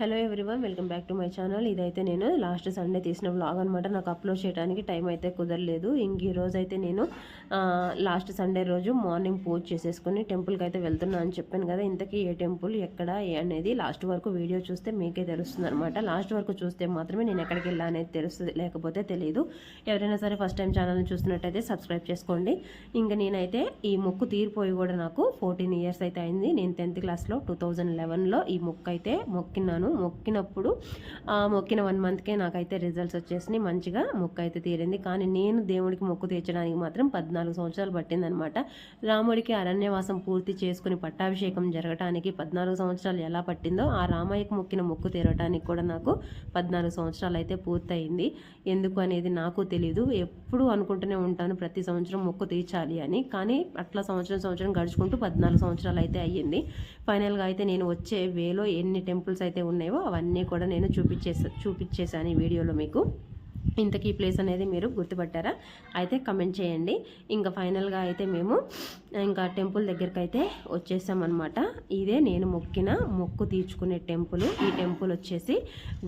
Hello everyone welcome back to my channel. ఇదైతే నేను last Sunday తీసిన వ్లాగ్ అనమాట నాకు అప్లోడ్ చేయడానికి టైం అయితే కుదరలేదు. ఇంక ఈ రోజు అయితే నేను లాస్ట్ సండే రోజు మార్నింగ్ పూజ చేసేసుకుని టెంపుల్కి అయితే వెళ్తున్నా అని చెప్పాను కదా. ఇంతకీ ఏ టెంపుల్ ఎక్కడ ఏ అనేది లాస్ట్ వరకు వీడియో చూస్తే మీకే తెలుస్తుంది అనమాట లాస్ట్ వరకు చూస్తే మాత్రమే నేను ఎక్కడికి వెళ్ళా అనేది తెలుస్తుంది లేకపోతే తెలియదు ఎవరైనా సరే ఫస్ట్ టైం ఛానల్ని చూస్తున్నట్టయితే సబ్స్క్రైబ్ చేసుకోండి. ఇంకా నేనైతే ఈ మొక్కు తీరిపోయి కూడా నాకు ఫోర్టీన్ ఇయర్స్ అయితే అయింది. నేను టెన్త్ క్లాస్లో టూ థౌజండ్ లెవెన్లో ఈ మొక్కు అయితే మొక్కిన్నాను. మొక్కాను మొక్కినప్పుడు ఆ మొక్కిన వన్ మంత్కే నాకైతే రిజల్ట్స్ వచ్చేసినాయి. మంచిగా మొక్కు అయితే తీరింది. కానీ నేను దేవుడికి మొక్కు తీర్చడానికి మాత్రం పద్నాలుగు సంవత్సరాలు పట్టిందనమాట రాముడికి అరణ్యవాసం పూర్తి చేసుకుని పట్టాభిషేకం జరగటానికి పద్నాలుగు సంవత్సరాలు ఎలా పట్టిందో ఆ రామయ్యకు మొక్కిన మొక్కు తీరటానికి కూడా నాకు పద్నాలుగు సంవత్సరాలు అయితే పూర్తయింది. ఎందుకు అనేది నాకు తెలియదు ఎప్పుడు అనుకుంటూనే ఉంటాను ప్రతి సంవత్సరం మొక్కు తీర్చాలి అని. కానీ అట్లా సంవత్సరం సంవత్సరం గడుచుకుంటూ పద్నాలుగు సంవత్సరాలు అయితే అయ్యింది. ఫైనల్గా అయితే నేను వచ్చే వేలో ఎన్ని టెంపుల్స్ అయితే అవన్నీ కూడా నేను చూపించేసా చూపించేశాను ఈ వీడియోలో మీకు. ఇంతకీ ప్లేస్ అనేది మీరు గుర్తుపట్టారా? అయితే కమెంట్ చేయండి. ఇంకా ఫైనల్గా అయితే మేము ఇంకా టెంపుల్ దగ్గరికి అయితే వచ్చేసామన్నమాట. ఇదే నేను మొక్కిన మొక్కు తీర్చుకునే టెంపుల్. ఈ టెంపుల్ వచ్చేసి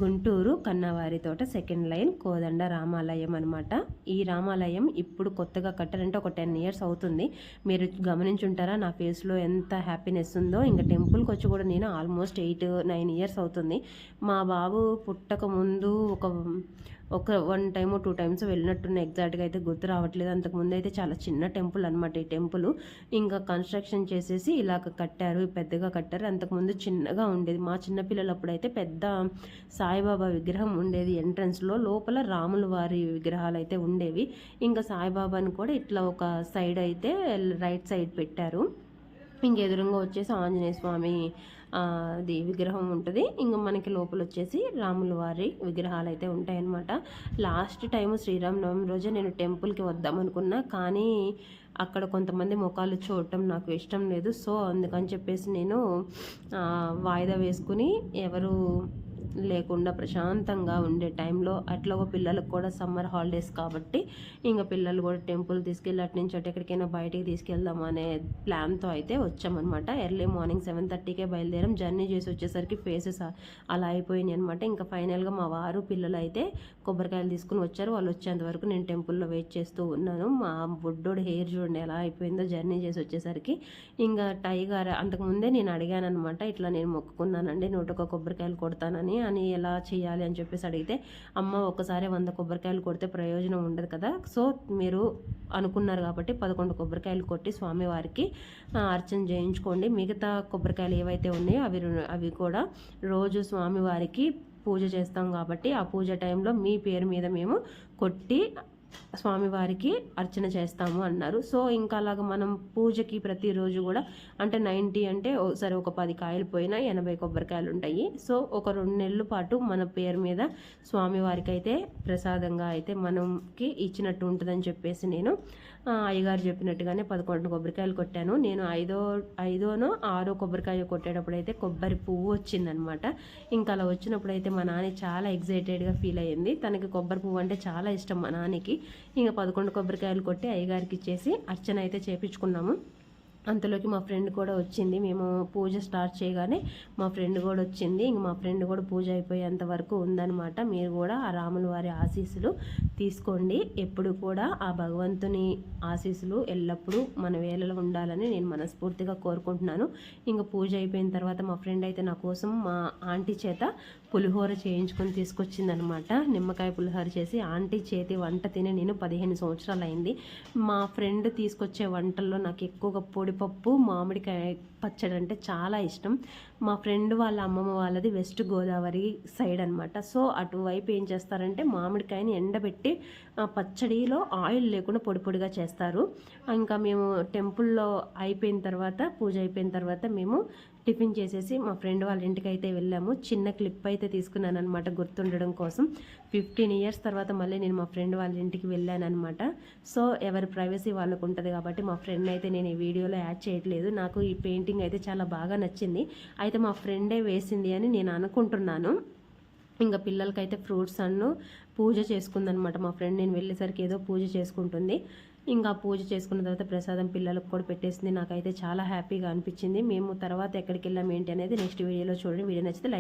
గుంటూరు కన్నవారి తోట సెకండ్ లైన్ కోదండ రామాలయం అనమాట ఈ రామాలయం ఇప్పుడు కొత్తగా కట్టారంటే ఒక టెన్ ఇయర్స్ అవుతుంది. మీరు గమనించుంటారా నా ఫేస్లో ఎంత హ్యాపీనెస్ ఉందో. ఇంకా టెంపుల్కి వచ్చి కూడా నేను ఆల్మోస్ట్ ఎయిట్ నైన్ ఇయర్స్ అవుతుంది. మా బాబు పుట్టక ముందు ఒక ఒక వన్ టైమ్ టూ టైమ్స్ వెళ్ళినట్టున్న ఎగ్జాక్ట్గా అయితే గుర్తు రావట్లేదు. అంతకుముందు అయితే చాలా చిన్న టెంపుల్ అనమాట ఈ టెంపుల్. ఇంకా కన్స్ట్రక్షన్ చేసేసి ఇలాగ కట్టారు పెద్దగా కట్టారు. అంతకుముందు చిన్నగా ఉండేది. మా చిన్నపిల్లలు అప్పుడైతే పెద్ద సాయిబాబా విగ్రహం ఉండేది ఎంట్రన్స్లో. లోపల రాముల వారి విగ్రహాలు అయితే ఉండేవి. ఇంకా సాయిబాబాని కూడా ఇట్లా ఒక సైడ్ అయితే రైట్ సైడ్ పెట్టారు. ఇంక ఎదురుగా వచ్చేసి ఆంజనేయ స్వామి అది విగ్రహం ఉంటుంది. ఇంకా మనకి లోపల వచ్చేసి రాముల వారి విగ్రహాలు అయితే ఉంటాయన్నమాట. లాస్ట్ టైం శ్రీరామనవమి రోజే నేను టెంపుల్కి వద్దాం అనుకున్నా కానీ అక్కడ కొంతమంది ముఖాలు చూడటం నాకు ఇష్టం లేదు. సో అందుకని చెప్పేసి నేను వాయిదా వేసుకుని ఎవరు లేకుండా ప్రశాంతంగా ఉండే టైంలో అట్లా ఒక పిల్లలకు కూడా సమ్మర్ హాలిడేస్ కాబట్టి ఇంకా పిల్లలు కూడా టెంపుల్ తీసుకెళ్ళి అటు నుంచి అటు ఎక్కడికైనా బయటికి తీసుకెళ్దాం అనే ప్లాన్తో అయితే వచ్చామన్నమాట. ఎర్లీ మార్నింగ్ సెవెన్ థర్టీకే బయలుదేరాం. జర్నీ చేసి వచ్చేసరికి ఫేసెస్ అలా అయిపోయినాయి అనమాట ఇంకా ఫైనల్గా మా వారు పిల్లలు అయితే కొబ్బరికాయలు తీసుకుని వచ్చారు. వాళ్ళు వచ్చేంత వరకు నేను టెంపుల్లో వెయిట్ చేస్తూ ఉన్నాను. మా బుడ్డోడు హెయిర్ చూడండి ఎలా అయిపోయిందో జర్నీ చేసి వచ్చేసరికి. ఇంకా టైగర్ అంతకుముందే నేను అడిగాను అనమాట ఇట్లా నేను మొక్కుకున్నానండి నూట ఒక కొబ్బరికాయలు కొడతానని. అని ఎలా చేయాలి అని చెప్పేసి అడిగితే అమ్మ ఒకసారి వంద కొబ్బరికాయలు కొడితే ప్రయోజనం ఉండదు కదా. సో మీరు అనుకున్నారు కాబట్టి పదకొండు కొబ్బరికాయలు కొట్టి స్వామివారికి అర్చన చేయించుకోండి. మిగతా కొబ్బరికాయలు ఏవైతే ఉన్నాయో అవి అవి కూడా రోజు స్వామివారికి పూజ చేస్తాం కాబట్టి ఆ పూజ టైంలో మీ పేరు మీద మేము కొట్టి స్వామివారికి అర్చన చేస్తాము అన్నారు. సో ఇంకా అలాగ మనం పూజకి ప్రతిరోజు కూడా అంటే నైంటీ అంటే సరే ఒక పది కాయలు పోయినా ఎనభై కొబ్బరికాయలు ఉంటాయి. సో ఒక రెండు నెలల పాటు మన పేరు మీద స్వామివారికి అయితే ప్రసాదంగా అయితే మనకి ఇచ్చినట్టు ఉంటుందని చెప్పేసి నేను అయ్యగారు చెప్పినట్టుగానే పదకొండు కొబ్బరికాయలు కొట్టాను. నేను ఐదో ఐదోనో ఆరో కొబ్బరికాయ కొట్టేటప్పుడు అయితే కొబ్బరి పువ్వు వచ్చిందనమాట. ఇంకా అలా వచ్చినప్పుడు అయితే మా నాన్న చాలా ఎగ్జైటెడ్గా ఫీల్ అయ్యింది. తనకి కొబ్బరి పువ్వు అంటే చాలా ఇష్టం మా నాన్నకి ఇంకా పదకొండు కొబ్బరికాయలు కొట్టి అయ్యగారికి ఇచ్చేసి అర్చన అయితే చేపించుకున్నాము. అంతలోకి మా ఫ్రెండ్ కూడా వచ్చింది. మేము పూజ స్టార్ట్ చేయగానే మా ఫ్రెండ్ కూడా వచ్చింది. ఇంక మా ఫ్రెండ్ కూడా పూజ అయిపోయేంత వరకు ఉందనమాట మీరు కూడా ఆ రాముల వారి ఆశీస్సులు తీసుకోండి. ఎప్పుడు కూడా ఆ భగవంతుని ఆశీస్సులు ఎల్లప్పుడూ మన వేళలో ఉండాలని నేను మనస్ఫూర్తిగా కోరుకుంటున్నాను. ఇంకా పూజ అయిపోయిన తర్వాత మా ఫ్రెండ్ అయితే నా కోసం మా ఆంటీ చేత పులిహోర చేయించుకొని తీసుకొచ్చిందనమాట నిమ్మకాయ పులిహోర చేసి ఆంటీ చేతి వంట తిని నేను పదిహేను సంవత్సరాలు అయింది. మా ఫ్రెండ్ తీసుకొచ్చే వంటల్లో నాకు ఎక్కువగా పొడిపప్పు మామిడికాయ పచ్చడి అంటే చాలా ఇష్టం. మా ఫ్రెండ్ వాళ్ళ అమ్మమ్మ వాళ్ళది వెస్ట్ గోదావరి సైడ్ అనమాట సో అటువైపు ఏం చేస్తారంటే మామిడికాయని ఎండబెట్టి ఆ పచ్చడిలో ఆయిల్ లేకుండా పొడి పొడిగా చేస్తారు. ఇంకా మేము టెంపుల్లో అయిపోయిన తర్వాత పూజ అయిపోయిన తర్వాత మేము టిఫిన్ చేసేసి మా ఫ్రెండ్ వాళ్ళ ఇంటికి అయితే వెళ్ళాము. చిన్న క్లిప్ అయితే తీసుకున్నాను అనమాట గుర్తుండడం కోసం. ఫిఫ్టీన్ ఇయర్స్ తర్వాత మళ్ళీ నేను మా ఫ్రెండ్ వాళ్ళ ఇంటికి వెళ్ళాను అనమాట సో ఎవరి ప్రైవసీ వాళ్ళకు ఉంటుంది కాబట్టి మా ఫ్రెండ్ అయితే నేను ఈ వీడియోలో యాడ్ చేయట్లేదు. నాకు ఈ పెయింటింగ్ అయితే చాలా బాగా నచ్చింది. అయితే మా ఫ్రెండే వేసింది అని నేను అనుకుంటున్నాను. ఇంకా పిల్లలకైతే ఫ్రూట్స్ అన్ను పూజ చేసుకుందనమాట మా ఫ్రెండ్. నేను వెళ్ళేసరికి ఏదో పూజ చేసుకుంటుంది. ఇంకా పూజ చేసుకున్న తర్వాత ప్రసాదం పిల్లలకు కూడా పెట్టేసింది. నాకైతే చాలా హ్యాపీగా అనిపించింది. మేము తర్వాత ఎక్కడికి వెళ్ళాం ఏంటి అనేది నెక్స్ట్ వీడియోలో చూడండి. వీడియో నచ్చితే లైక్